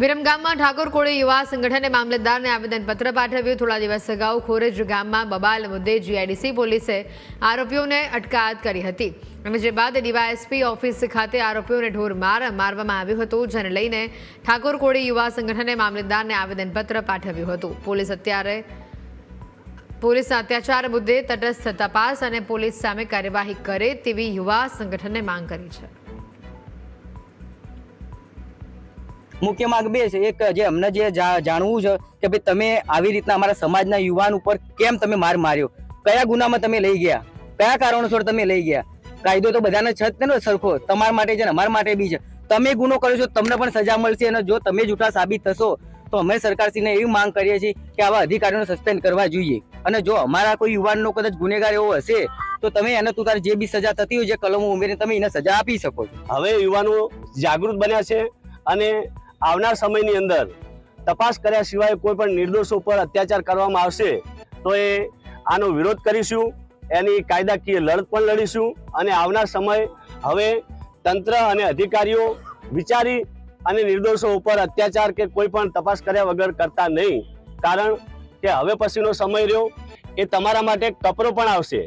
વિરમગામમાં ઠાકોર કોળી યુવા સંગઠને મામલતદારને આવેદનપત્ર પાઠવ્યું. થોડા દિવસ અગાઉ ખોરેજ ગામમાં બબાલ મુદ્દે જીઆઈડીસી પોલીસે આરોપીઓને અટકાયત કરી હતી. અને જે બાદ ડીવાયએસપી ઓફિસ ખાતે આરોપીઓને ઢોર માર મારવામાં આવ્યું હતું, જેને લઈને ઠાકોર કોળી યુવા સંગઠને મામલતદારને આવેદનપત્ર પાઠવ્યું હતું. પોલીસ અત્યારે પોલીસના અત્યાચાર મુદ્દે તટસ્થ તપાસ અને પોલીસ સામે કાર્યવાહી કરે તેવી યુવા સંગઠને માંગ કરી છે. મુખ્ય માર્ગ બે છે. એક જે અમને જે જાણવું છે કે ભાઈ તમે આવી રીતના અમારા સમાજના યુવાન ઉપર કેમ તમે માર માર્યો? કયા ગુનામાં તમે લઈ ગયા? કયા કારણોસર તમે લઈ ગયા? કાયદો તો બધાને છે ને સરખો. તમારા માટે છે ને અમારા માટે બી છે. તમે ગુનો કર્યો છો તમને પણ સજા મળશે અને જો તમે જૂઠા સાબિત થશો તો અમે સરકારશ્રીને એવી માંગ કરીએ છીએ કે આવા અધિકારીઓને સસ્પેન્ડ કરવા જોઈએ. અને જો અમારા કોઈ યુવાનનો કદાચ ગુનેગાર એવો હશે તો તમે એને તું તારે જે બી સજા થતી હોય, જે કલમો ઉમેરીને તમે એને સજા આપી શકો છો. હવે યુવાનો જાગૃત બન્યા છે અને આવનાર સમયની અંદર તપાસ કર્યા સિવાય કોઈ પણ નિર્દોષો પર અત્યાચાર કરવામાં આવશે, તો એ આનો વિરોધ કરીશું, એની કાયદાકીય લડત પણ લડીશું અને આવનાર સમય હવે તંત્ર અને અધિકારીઓ વિચારી અને નિર્દોષો ઉપર અત્યાચાર કે કોઈ પણ તપાસ કર્યા વગર કરતા નહીં. કારણ કે હવે પછીનો સમય રહ્યો, એ તમારા માટે કપરો પણ આવશે.